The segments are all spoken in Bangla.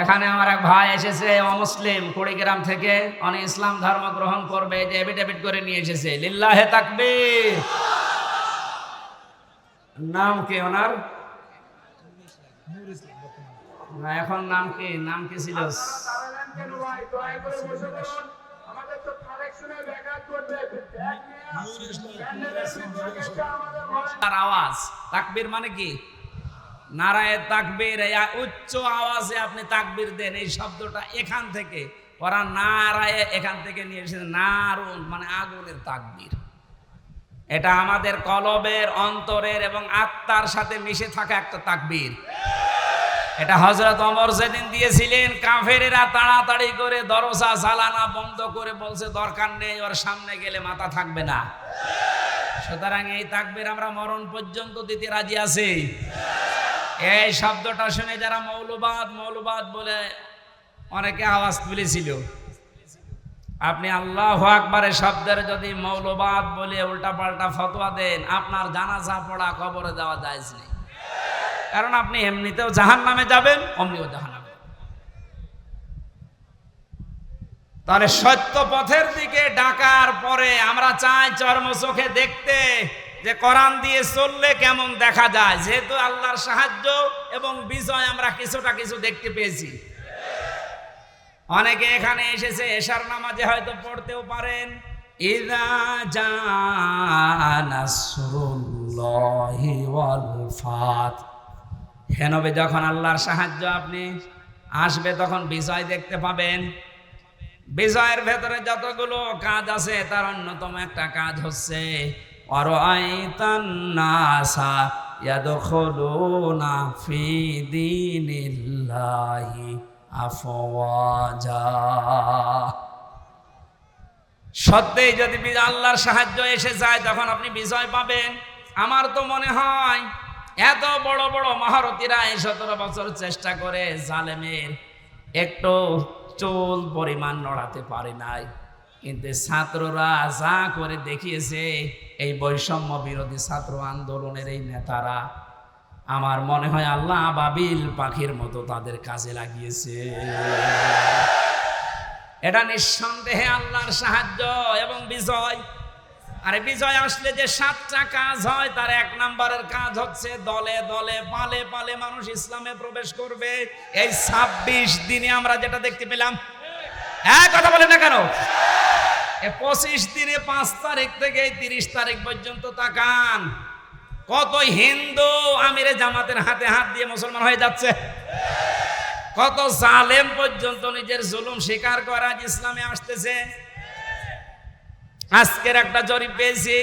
এখানে আমার এক ভাই এসেছে অমুসলিম কুড়িগ্রাম থেকে। উনি ইসলাম ধর্ম গ্রহণ করবে যে এফিডেভিট করে নিয়ে এসেছে। লিল্লাহে তাকবীর। নাম কি ওনার? এখন নাম কি? নাম কি ছিল? তার আওয়াজ। তাকবীর মানে কি? নারায় তাকবীর উচ্চ আওয়াজে আপনি তাকবীর দেন। এই শব্দটা এখান থেকে ওরা নারায় এখান থেকে নিয়ে এসেছে নারুন মানে আগুনের তাকবীর। এটা আমাদের কলবের, অন্তরের এবং আত্মার সাথে মিশে থাকা একটা তাকবীর। এটা হজরত অমর যেদিন দিয়েছিলেন, কাফেরেরা তাড়াতাড়ি করে দরজা জ্বালানা বন্ধ করে বলছে, দরকার নেই, ওর সামনে গেলে মাথা থাকবে না। সুতরাং এই তাকবীর আমরা মরণ পর্যন্ত দিতে রাজি আছি। এই শব্দটা শুনে যারা মৌলবাদ মৌলবাদ বলে অনেকে আওয়াজ তুলেছিল। আপনি আল্লাহ আকবারের শব্দের যদি মৌলবাদ বলে উল্টাপাল্টা ফতোয়া দেন, আপনার জানাজা পড়া কবরে দেওয়া যায় নেই। কারণ আপনি এমনিতেও জাহান নামে যাবেন, অমনিও জাহান নামে তাহলে সত্য পথের দিকে ডাকার পরে আমরা চাই চর্ম দেখতে যে কোরআন দিয়ে চললে কেমন দেখা যায়? যেহেতু আল্লাহর সাহায্য এবং বিজয় আমরা কিছুটা কিছু দেখতে পেয়েছি। অনেকে এখানে এসেছে, এশার নামাজে হয়তো পড়তেও পারেন। হেনবে যখন আল্লাহর সাহায্য আপনি আসবে, তখন বিজয় দেখতে পাবেন। বিজয়ের ভেতরে যতগুলো কাজ আছে, তার অন্যতম একটা কাজ হচ্ছে সত্যি যদি আল্লাহর সাহায্য এসে যায়, তখন আপনি বিজয় পাবেন। আমার তো মনে হয়, এত বড় বড় মহারথীরা এই সতেরো বছর চেষ্টা করে জালেমের একটু চুল পরিমাণ নড়াতে পারে নাই। কিন্তু ছাত্ররা যা করে দেখিয়েছে এই বৈষম্য বিরোধী ছাত্র আন্দোলনের এই নেতারা, আমার মনে হয় আল্লাহ বাবিল পাখির মতো তাদের কাজে লাগিয়েছে। এটা নিঃসন্দেহে আল্লাহর সাহায্য এবং বিজয়। আরে বিজয় আসলে যে সাতটা কাজ হয়, তার এক নম্বরের কাজ হচ্ছে দলে দলে, পালে পালে মানুষ ইসলামে প্রবেশ করবে। এই ছাব্বিশ দিনে আমরা যেটা দেখতে পেলাম হ্যাঁ কথা বলেন না কেন? পঁচিশ দিনে পাঁচ তারিখ থেকে তিরিশ তারিখ পর্যন্ত তাকান। কত হিন্দু আমিরে জামাতের হাতে হাত দিয়ে মুসলমান হয়ে যাচ্ছে। কত জালেম পর্যন্ত নিজের জুলুম স্বীকার করে ইসলামে আসতেছে। আজকের একটা জরিপ পেয়েছি।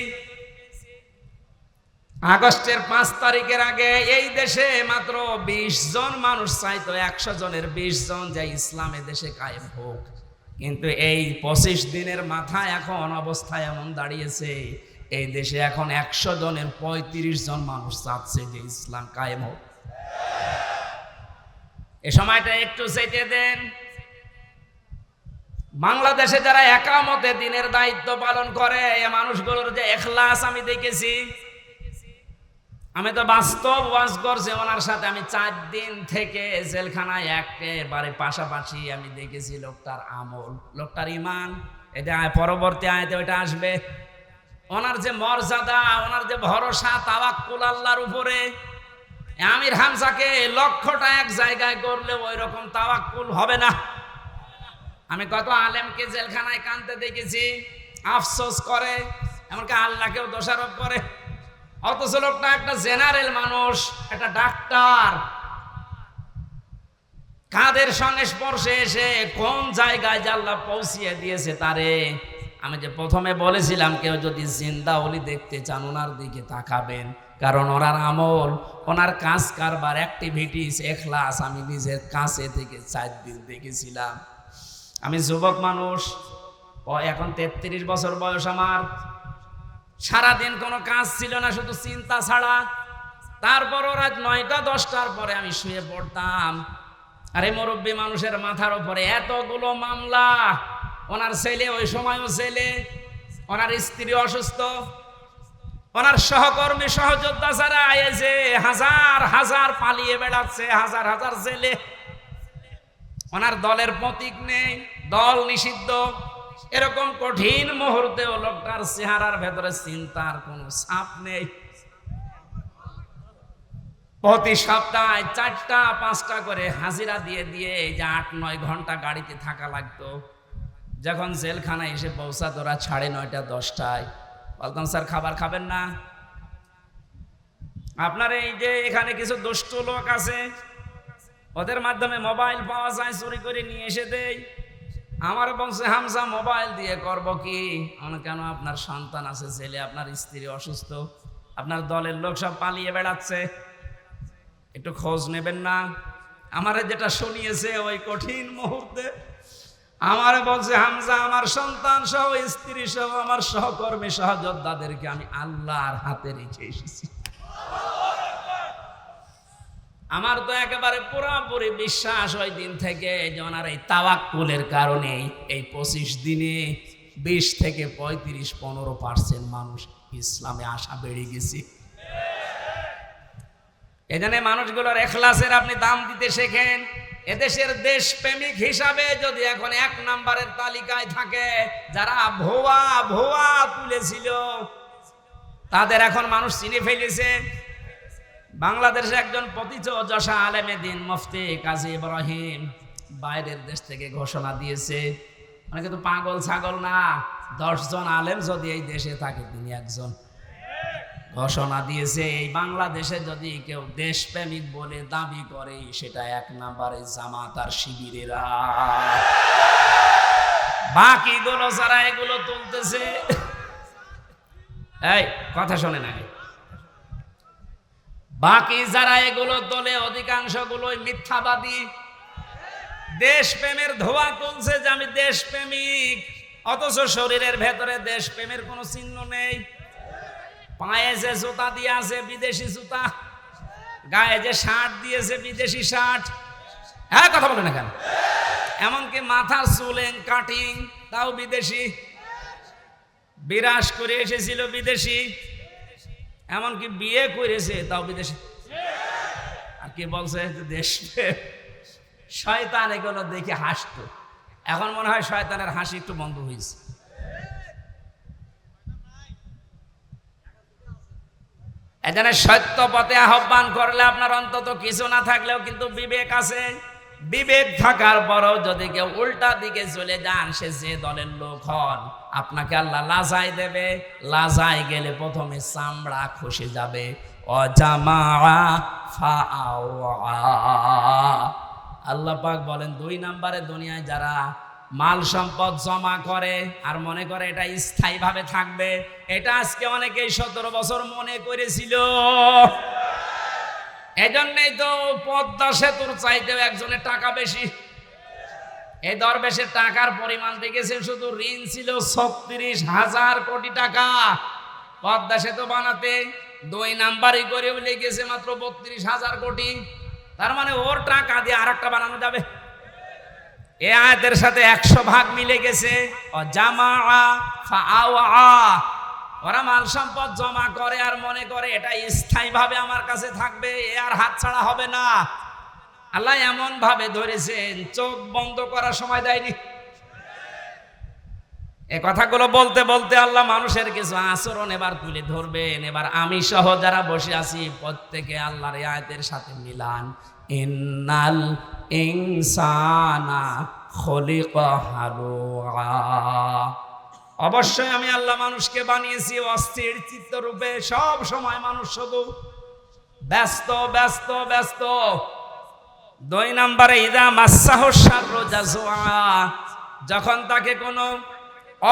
আগস্টের পাঁচ তারিখের আগে এই দেশে মাত্র বিশ জন মানুষ চাইতো, একশো জনের বিশ জন যে ইসলামে দেশে কায়েম হোক। কিন্তু এই পঁচিশ দিনের মাথায় এখন অবস্থা এমন দাঁড়িয়েছে, এই দেশে এখন একশো জনের পঁয়ত্রিশ জন মানুষ চাচ্ছে যে ইসলাম কায়েম হোক। এ সময়টা একটু চেটে দেন। বাংলাদেশে যারা একামতে দিনের দায়িত্ব পালন করে, এ মানুষগুলোর যে এখলাস আমি দেখেছি আমি তো বাস্তব ওয়াজ করছি ওনার সাথে। আমি চার দিন থেকে জেলখানায় একেবারে পাশাপাশি আমি দেখেছি লোকটার আমল, লোকটার ইমান এটা পরবর্তী আয়তে ওইটা আসবে। ওনার যে মর্যাদা, ওনার যে ভরসা, তাওয়াক্কুল আল্লাহর উপরে। আমির হামসাকে লক্ষ্যটা এক জায়গায় করলে ওই রকম তাওয়াক্কুল হবে না। আমি কত আলেমকে জেলখানায় কানতে দেখেছি। আফসোস করে, এমনকি আল্লাহকেও দোষারোপ করে। অথচ লোকটা একটা জেনারেল মানুষ, একটা ডাক্তার। কাদের সংস্পর্শে এসে কোন জায়গায় জাল্লা পৌঁছিয়ে দিয়েছে তারে? আমি যে প্রথমে বলেছিলাম, কেউ যদি জিন্দা অলি দেখতে চান, ওনার দিকে তাকাবেন। কারণ ওনার আমল, ওনার কাজ কারবার অ্যাক্টিভিটিস এখলাস আমি নিজের কাছে থেকে চার দিন দেখেছিলাম। আমি যুবক মানুষ এখন তেত্রিশ বছর বয়স আমার। সারাদিন কোনো কাজ ছিল না, শুধু চিন্তা ছাড়া। তারপরও রাত নয়টা, দশটার পরে আমি শুয়ে পড়তাম। আরে মুরব্বী মানুষের মাথার উপরে এতগুলো মামলা। ওনার ছেলে, ওই সময়ও ছেলে। ওনার স্ত্রী অসুস্থ। ওনার সহকর্মী, সহযোদ্ধা যারা এসে হাজার হাজার পালিয়ে বেড়াচ্ছে, হাজার হাজার জেলে ওনার দলের প্রতীক নেই, দল নিষিদ্ধ। এরকম কঠিন মুহূর্তেও লোকটার চেহারার ভেতরে চিন্তার কোনো ছাপ নেই। প্রতি সপ্তাহে চারটা, পাঁচটা করে হাজিরা দিয়ে দিয়ে এই যে আট, নয় ঘণ্টা গাড়িতে থাকা লাগতো। যখন জেলখানায় এসে পৌঁছাত ওরা সাড়ে নয়টা, দশটায়। বলতাম, স্যার, খাবার খাবেন না? আপনার এই যে এখানে কিছু দুষ্ট লোক আছে, ওদের মাধ্যমে মোবাইল পাওয়া যায়, চুরি করে নিয়ে এসে দেই। আমার বংশে হামসা মোবাইল দিয়ে করব কি? কেন আপনার সন্তান আছে, ছেলে, আপনার স্ত্রী অসুস্থ? আপনার দলের লোক সব পালিয়ে বেড়াচ্ছে। একটু খোঁজ নেবেন না? আমারে যেটা শুনিয়েছে ওই কঠিন মুহূর্তে, আমার বলছে হামজা, আমার সন্তান সহ, স্ত্রী সহ, আমার সহকর্মী সহযোদ্ধাদেরকে আমি আল্লাহর হাতে রেখে এসেছি। আমার তো একেবারে পুরোপুরি বিশ্বাস ওই দিন থেকে যে ওনার এই তাওয়াক্কুলের কারণে এই পঁচিশ দিনে বিশ থেকে পঁয়ত্রিশ, পনেরো পার্সেন্ট মানুষ ইসলামে আশা বেড়ে গেছে। এখানে মানুষগুলোর এখলাসের আপনি দাম দিতে শেখেন। এদেশের দেশপ্রেমিক হিসাবে যদি এখন এক নাম্বারের তালিকায় থাকে, যারা ভুয়া ভুয়া তুলেছিল, তাদের এখন মানুষ চিনে ফেলেছে। বাংলাদেশে একজন পতিত যশা আলেমে দিন মুফতি কাজী ইব্রাহিম বাইরের দেশ থেকে ঘোষণা দিয়েছে। মানে কিন্তু পাগল ছাগল না, দশজন আলেম যদি এই দেশে থাকে, তিনি একজন। ঘোষণা দিয়েছে, এই বাংলাদেশে যদি কেউ দেশপ্রেমিক বলে দাবি করে, সেটা এক নাম্বারে জামাত আর শিবিরেরা। বাকিগুলো যারা এগুলো তুলতেছে, এই, কথা শোনে না। বাকি যারা এগুলো তোলে অধিকাংশ গুলোই মিথ্যাবাদী। দেশপ্রেমের ধোয়া তুলছে যে আমি দেশপ্রেমিক, অথচ শরীরের ভেতরে দেশপ্রেমের কোনো চিহ্ন নেই। পায়ে যে জুতা দিয়ে আছে, বিদেশি জুতা, গায়ে যে শার্ট দিয়েছে, বিদেশি শার্ট। হ্যাঁ কথা বলে না কেন? এমনকি মাথার চুলেন কাটিং, তাও বিদেশি। বিরাস করে এসেছিল বিদেশি। এমনকি বিয়ে করেছে, তাও বিদেশি। আর কি বলছে দেশ শয়তান এগুলো দেখে হাসতো। এখন মনে হয় শয়তানের হাসি একটু বন্ধ হয়েছে। এখানে সত্য পথে আহ্বান করলে আপনার অন্তত কিছু না থাকলেও কিন্তু বিবেক আছে। বিবেক থাকার পরও যদি কেউ উল্টা দিকে চলে যান, সে যে দলের লোক হন। আপনাকে আল্লাহ লাজাই দেবে, লাজাই গেলে প্রথমে চামড়া খসে যাবে। অজামা আল্লাহ পাক বলেন, দুই নাম্বারে দুনিয়ায় যারা মাল সম্পদ জমা করে আর মনে করে এটা স্থায়ীভাবে থাকবে, এটা আজকে অনেকেই সতেরো বছর মনে করেছিল। এজন্যই তো পদ্মা সেতুর চাইতেও একজনের টাকা বেশি। এই দরবেশের টাকার পরিমাণ দেখেছেন? শুধু ঋণ ছিল ছত্রিশ হাজার কোটি টাকা। পদ্মা সেতু বানাতে দুই নাম্বারই করে লেগেছে মাত্র বত্রিশ হাজার কোটি। তার মানে ওর টাকা দিয়ে আর একটা বানানো যাবে। এ আয়াতের সাথে একশো ভাগ মিলে গেছে। ওরা মাল সম্পদ জমা করে আর মনে করে এটা স্থায়ীভাবে আমার কাছে থাকবে, এ আর হাত ছাড়া হবে না। আল্লাহ এমন ভাবে ধরেছেন, চোখ বন্ধ করার সময় দেয়নি। এ কথাগুলো বলতে বলতে আল্লাহ মানুষের কিছু আচরণ এবার তুলে ধরবেন। এবার আমি সহ যারা বসে আছি, প্রত্যেকে আল্লাহর আয়াতের সাথে মিলান। ইন্নাল ইনসানা খলিকা অবশ্যই আমি আল্লাহ মানুষকে বানিয়েছি অস্থির চিত্তরূপে। সব সময় মানুষ শুধু ব্যস্ত ব্যস্ত ব্যস্ত। দুই নম্বরে, ইদা মাসাহ যখন তাকে কোনো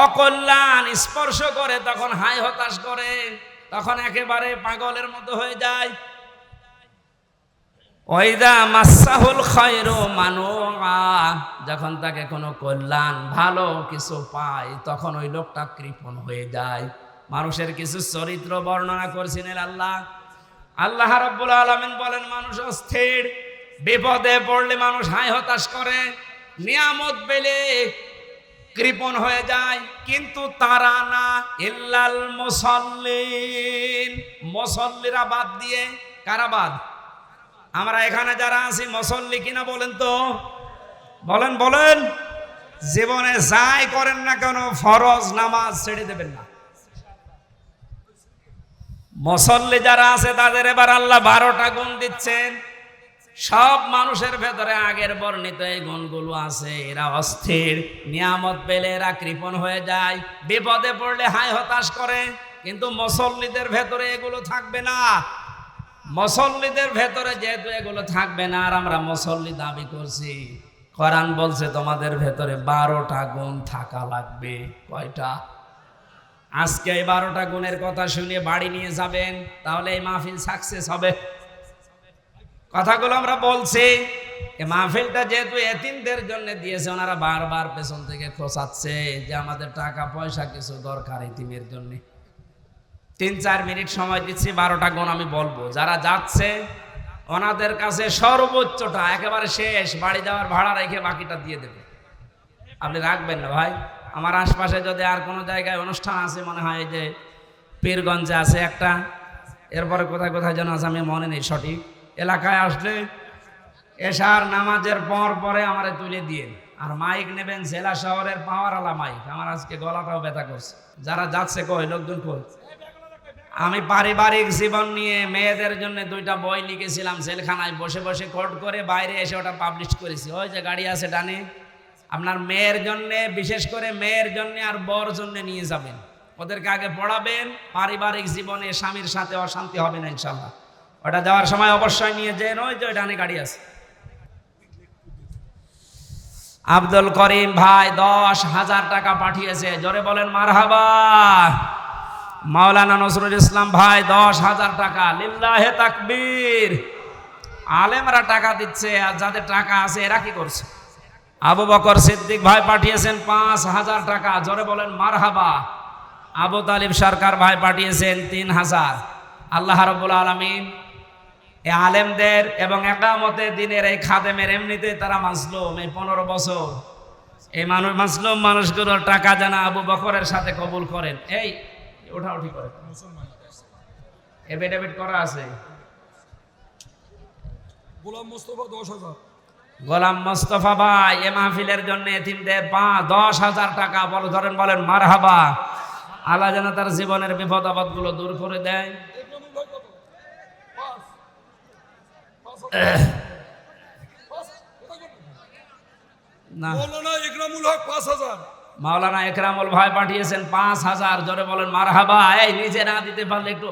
অকল্যাণ স্পর্শ করে, তখন হাই হতাশ করে, তখন একেবারে পাগলের মতো হয়ে যায়। ওইদা মাসাহুল খয়রো মানুয়া যখন তাকে কোনো কল্যাণ, ভালো কিছু পায়, তখন ওই লোকটা কৃপণ হয়ে যায়। মানুষের কিছু চরিত্র বর্ণনা করছিলেন আল্লাহ। আল্লাহ রব্বুল আলমিন বলেন, মানুষ অস্থির বিপদে পড়লে মানুষ হাই হতাশ করে, নিয়ামত পেলে কৃপণ হয়ে যায়। কিন্তু তারা না, ইল্লাল মুসল্লিন। মুসল্লিরা বাদ দিয়ে কারা বাদ? আমরা এখানে যারা আছি, মুসল্লি কিনা বলেন তো? বলেন বলেন। জীবনে যাই করেন না কেন, ফরজ নামাজ ছেড়ে দেবেন না। মুসল্লি যারা আছে, তাদের এবার আল্লাহ বারোটা গুণ দিচ্ছেন। সব মানুষের ভেতরে আগের বর্ণিত এই গুণগুলো আছে। এরা অস্থির, নিয়ামত পেলে এরা কৃপণ হয়ে যায়, বিপদে পড়লে হায় হতাশ করে। কিন্তু মুসল্লিদের ভেতরে এগুলো থাকবে না। মুসল্লিদের ভেতরে যেহেতু এগুলো থাকবে না, আর আমরা মুসল্লি দাবি করছি, কোরআন বলছে তোমাদের ভেতরে বারোটা গুণ থাকা লাগবে। কয়টা? আজকে এই বারোটা গুণের কথা শুনে বাড়ি নিয়ে যাবেন, তাহলে এই মাহফিল সাকসেস হবে। কথাগুলো আমরা বলছি। মাহফিলটা যেহেতু এতিমদের জন্য দিয়েছে, ওনারা বারবার পেছন থেকে খোঁচাচ্ছে যে আমাদের টাকা, পয়সা কিছু দরকার এতিমের জন্য। তিন চার মিনিট সময় দিচ্ছি, বারোটা গুণ আমি বলব। যারা যাচ্ছে, ওনাদের কাছে সর্বোচ্চটা একেবারে শেষ, বাড়ি যাওয়ার ভাড়া রেখে বাকিটা দিয়ে দেবে। আপনি রাখবেন না ভাই? আমার আশপাশে যদি আর কোনো জায়গায় অনুষ্ঠান আছে, মনে হয় যে পীরগঞ্জে আছে একটা, এরপরে কোথায় কোথায় যেন আছে আমি মনে নেই সঠিক। এলাকায় আসলে এশার নামাজের পর পরে আমারে তুলে দিয়ে। আর মাইক নেবেন জেলা শহরের পাওয়ারওয়ালা মাইক। আমার আজকে গলাটাও ব্যথা করছে। যারা যাচ্ছে কই? লোকজন কই? আমি পারিবারিক জীবন নিয়ে মেয়েদের জন্য দুইটা বই লিখেছিলাম জেলখানায়। বসে বসে কোর্ট করে বাইরে এসে ওটা পাবলিশ করেছি। ওই যে গাড়ি আছে ডানে। আপনার মেয়ের জন্যে, বিশেষ করে মেয়ের জন্য আর বর জন্য নিয়ে যাবেন। ওদেরকে আগে পড়াবেন। পারিবারিক জীবনে স্বামীর সাথে অশান্তি হবে না, ইনশাল্লাহ। ওটা যাওয়ার সময় অবশ্যই নিয়ে যেন ওই যে ওই ডানে গাড়ি আছে। আব্দুল করিম ভাই দশ হাজার টাকা পাঠিয়েছে। জোরে বলেন, মারহাবা। মাওলানা নজরুল ইসলাম ভাই দশ হাজার টাকা। লিল্লাহে তাকবীর। আলেমরা টাকা দিচ্ছে আর যাদের টাকা আছে এরা কি করছে? আবু বকর সিদ্দিক ভাই পাঠিয়েছেন পাঁচ হাজার টাকা। জোরে বলেন, মারহাবা। আবু তালিব সরকার ভাই পাঠিয়েছেন তিন হাজার। আল্লাহ রবুল আলমিন এই আলেমদের এবং একামতে দিনের এই খাদেমের এমনিতে তারা মাসলুম এই পনেরো বছর। এই মানুষ মাসলুম মানুষগুলোর টাকা জানা আবু বকরের সাথে কবুল করেন। এই ওঠা উঠি করে এফিডেভিট করা আছে। গোলাম মোস্তফা দশ হাজার। গোলাম মোস্তফা ভাই এ মাহফিলের জন্য এতিমদের পা দশ হাজার টাকা। বল ধরেন বলেন মারহাবা। আল্লাহ যেন তার জীবনের বিপদ আপদগুলো দূর করে দেয় একরামুল ভাই কত পাঁচ পাঁচ হাজার। পাঁচ, কোথায় করবেন? না। মাওলানা একরামুল ভাই পাঠিয়েছেন পাঁচ হাজার। জোরে বলেন মারহাবা। এই নিজে না দিতে পারলে একটু।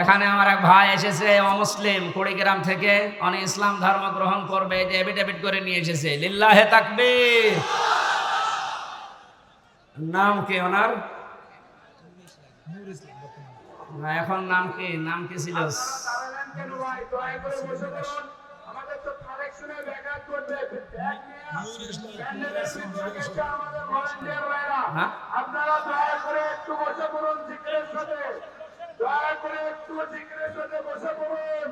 এখানে আমার এক ভাই এসেছে অমুসলিম কুড়িগ্রাম থেকে। অনেক ইসলাম ধর্ম গ্রহণ করবে এই যে এফিডেভিট করে নিয়ে এসেছে। লিল্লাহে তাকবীর। নাম কি ওনার? না এখন নাম কি? নাম কি ছিল? হ্যাঁ? আপনারা দয়া করে একটু বসে পড়ুন জিকিরের সাথে দয়া করে একটু জিকিরের সাথে বসে পড়ুন।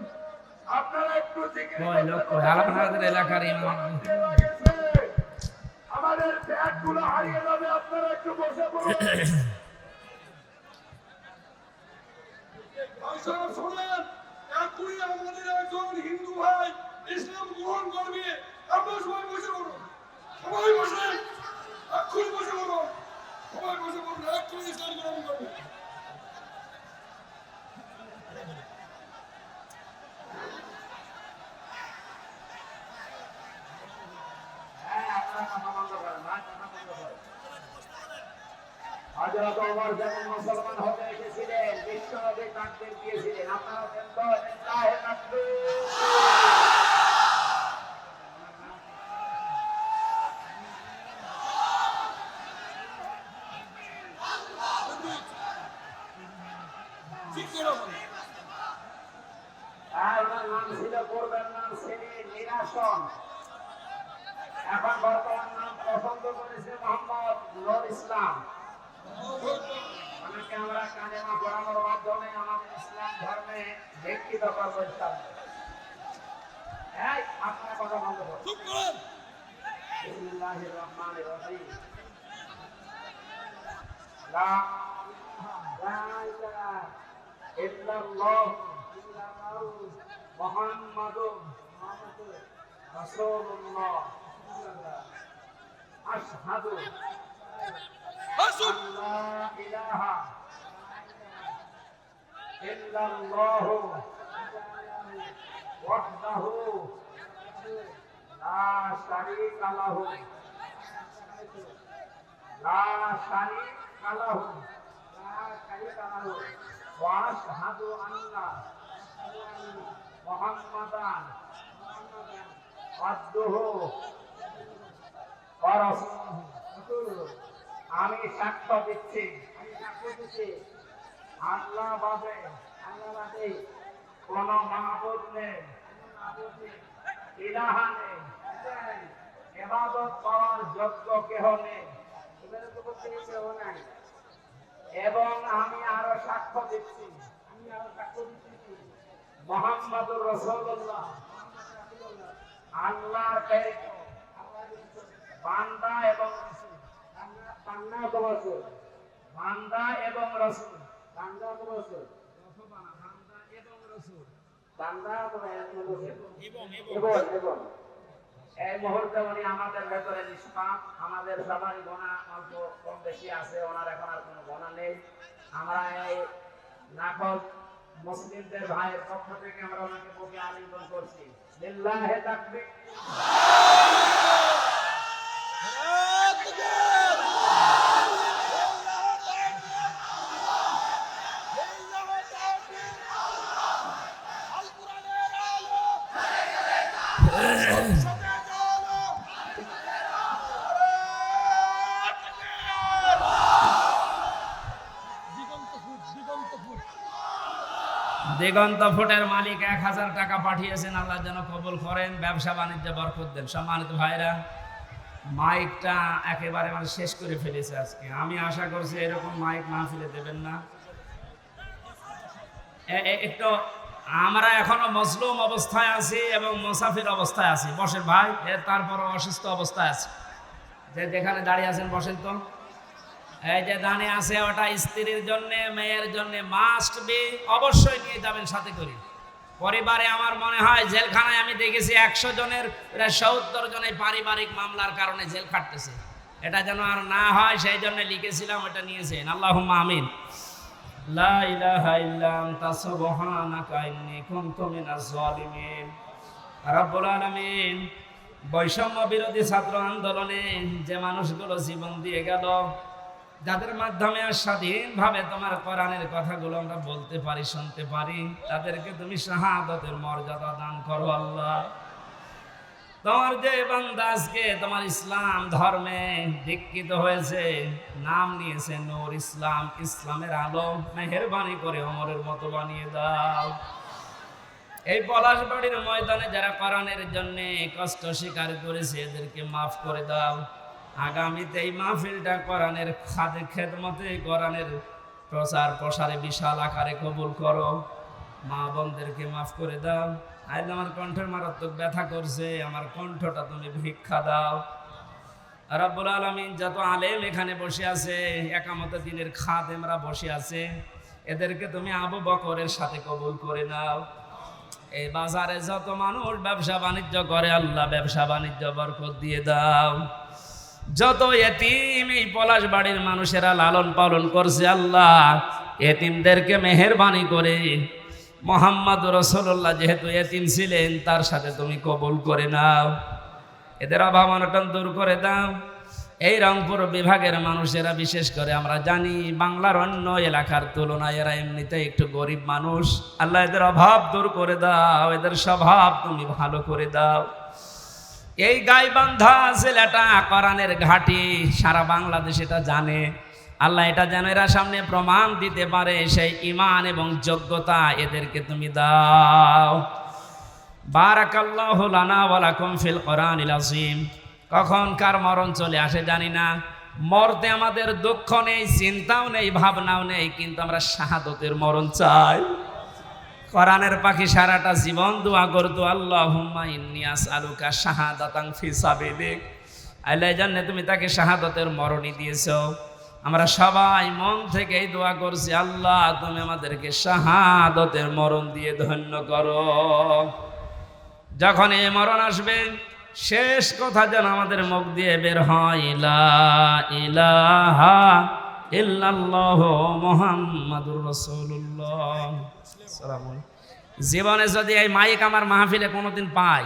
আপনারা একটু জিকির কই লোক কই আলাপনাদের এলাকার ইমাম। আমাদের ব্যাগ হারিয়ে যাবে। আপনারা একটু বসে পড়ুন। শোনেন এখনই আমাদের একজন হিন্দু ভাই ইসলাম গ্রহণ করবে। আপনারা সবাই বসে পড়ুন সবাই বসে, এক্ষুনি বসে পড়ুন সবাই বসে পড়ুন এক্ষুনি ইসলাম গ্রহণ করবে। নবী তাকবীর দিয়েছিলেন আপনারা দেন তো লিল্লাহে তাকবীর ঠিক করে বলুন। আর ওনার নাম ছিল পূর্বের নাম সেলিম নিরাসন এখন বর্তমান নাম পছন্দ করেছে মোহাম্মদ নুর ইসলাম ওনাকে আমরা কালেমা পড়ানোর মাধ্যমে আমাদের ইসলাম ধর্মে দীক্ষিত করব ইসলাম এই আপনারা কথা বন্ধ করুন চুপ করেন বিসমিল্লাহির রহমানির রহিম লা ইলাহা ইল্লাল্লাহ মুহাম্মাদুর রাসূলুল্লাহ আশহাদু হাসুন আমি সাক্ষ্য দিচ্ছি। কোন মাহবুব নেই। ইলাহা নেই। ইবাদত করার যোগ্য কেহ নেই। এবং আমি আরও সাক্ষ্য দিচ্ছি। আমি আরও সাক্ষ্য দিচ্ছি মোহাম্মদুর রসুল্লাহ আল্লাহর প্রেরিত। বান্দা এবং রসুল। বান্দা তো রসুল। বান্দা এবং রসুল। বান্দা তো রসুল। বান্দা তো রসুল। এবং এবং। এই মুহূর্তে উনি আমাদের ভেতরে নিষ্পাপ, আমাদের সবারই গোনা অল্প কম বেশি আছে, ওনার এখন আর কোনো গোনা নেই। আমরা এই নাকল মুসলিমদের ভাইয়ের পক্ষ থেকে আমরা ওনাকে বুকে আলিঙ্গন করছি। লিল্লাহে তাকবীর। দিগন্ত ফুটের মালিক এক হাজার টাকা পাঠিয়েছেন, আল্লাহ যেন কবুল করেন, ব্যবসা বাণিজ্য বরকত দেন। সম্মানিত ভাইরা, মাইকটা একেবারে মানে শেষ করে ফেলেছে আজকে। আমি আশা করছি এরকম মাইক না ফেলে দেবেন না। একটু আমরা এখনও মজলুম অবস্থায় আছি এবং মুসাফির অবস্থায় আছি। বসেন ভাই তারপর অসুস্থ অবস্থায় আছে। যে যেখানে দাঁড়িয়ে আছেন, বসেন তো। এই যে দানে আছে ওটা স্ত্রীর জন্য, মেয়ের জন্য মাস্ট বি অবশ্যই নিয়ে যাবেন সাথে করে। পরিবারে আমার মনে হয় জেলখানায় আমি দেখেছি একশো জনের, প্রায় সত্তর জনের পারিবারিক মামলার কারণে জেল খাটতেছে। এটা যেন আর না হয়, সেই জন্য লিখেছিলাম, ওটা নিয়েছেন। আল্লাহ আমিন। লা বৈষম্য বিরোধী ছাত্র আন্দোলনে যে মানুষগুলো জীবন দিয়ে গেল যাদের মাধ্যমে স্বাধীনভাবে তোমার কোরআনের কথাগুলো আমরা বলতে পারি, শুনতে পারি, তাদেরকে তুমি শাহাদতের মর্যাদা দান করো আল্লাহ। তোমার যে বান্দা তোমার ইসলাম ধর্মে দীক্ষিত হয়েছে, নাম নিয়েছে নূর ইসলাম, ইসলামের আলো মেহরবানি করে অমরের মতো বানিয়ে দাও। এই পলাশবাড়ির ময়দানে যারা কোরআনের জন্য কষ্ট স্বীকার করেছে, এদেরকে মাফ করে দাও। আগামীতে এই মাহফিলটা কোরআনের খাদে, খেদমতে, কোরআনের প্রচার প্রসারে বিশাল আকারে কবুল করো। মা বোনদেরকে মাফ করে দাও। আজ আমার কণ্ঠের মারাত্মক ব্যথা করছে, আমার কণ্ঠটা তুমি ভিক্ষা দাও। রব্বুল আলমিন যত আলেম এখানে বসে আছে, একামত দিনের খাদেমরা বসে আছে, এদেরকে তুমি আবু বকরের সাথে কবুল করে নাও। এই বাজারে যত মানুষ ব্যবসা বাণিজ্য করে, আল্লাহ ব্যবসা বাণিজ্য বরকত দিয়ে দাও। যত এতিম এই পলাশ বাড়ির মানুষেরা লালন পালন করছে আল্লাহ, এতিমদেরকে মেহরবানি করে। মোহাম্মদ রসল্লাহ যেহেতু এতিম ছিলেন, তার সাথে তুমি কবুল করে নাও। এদের অভাব অনটন দূর করে দাও। এই রংপুর বিভাগের মানুষেরা, বিশেষ করে আমরা জানি, বাংলার অন্য এলাকার তুলনায় এরা এমনিতে একটু গরিব মানুষ। আল্লাহ এদের অভাব দূর করে দাও, এদের স্বভাব তুমি ভালো করে দাও। এই গাইবান্ধা জেলাটা কোরআনের ঘাটি, সারা বাংলাদেশ এটা জানে। আল্লাহ এটা যেন এরা সামনে প্রমাণ দিতে পারে, সেই ইমান এবং যোগ্যতা এদেরকে তুমি দাও। বারাকাল্লাহু লানা ওয়া লাকুম ফিল কোরআনিল আযীম। কখন কার মরণ চলে আসে জানি না। মরতে আমাদের দুঃখ নেই, চিন্তাও নেই, ভাবনাও নেই, কিন্তু আমরা শাহাদতের মরণ চাই। কোরআনের পাখি সারাটা জীবন দোয়া করতো, আল্লাহুম্মা ইন্নী আসআলুকা শাহাদাতান ফি সাবিলিক। আল্লাহ জানে তুমি তাকে শাহাদতের মরণই দিয়েছ। আমরা সবাই মন থেকে এই দোয়া করছি, আল্লাহ, তুমি আমাদেরকে শাহাদতের মরণ দিয়ে ধন্য করো। যখন এই মরণ আসবে, শেষ কথা যেন আমাদের মুখ দিয়ে বের হয় ইলা ইলাহা ইল্লাল্লাহ মুহাম্মাদুর। জীবনে যদি এই মাইক আমার মাহফিলে কোনোদিন পাই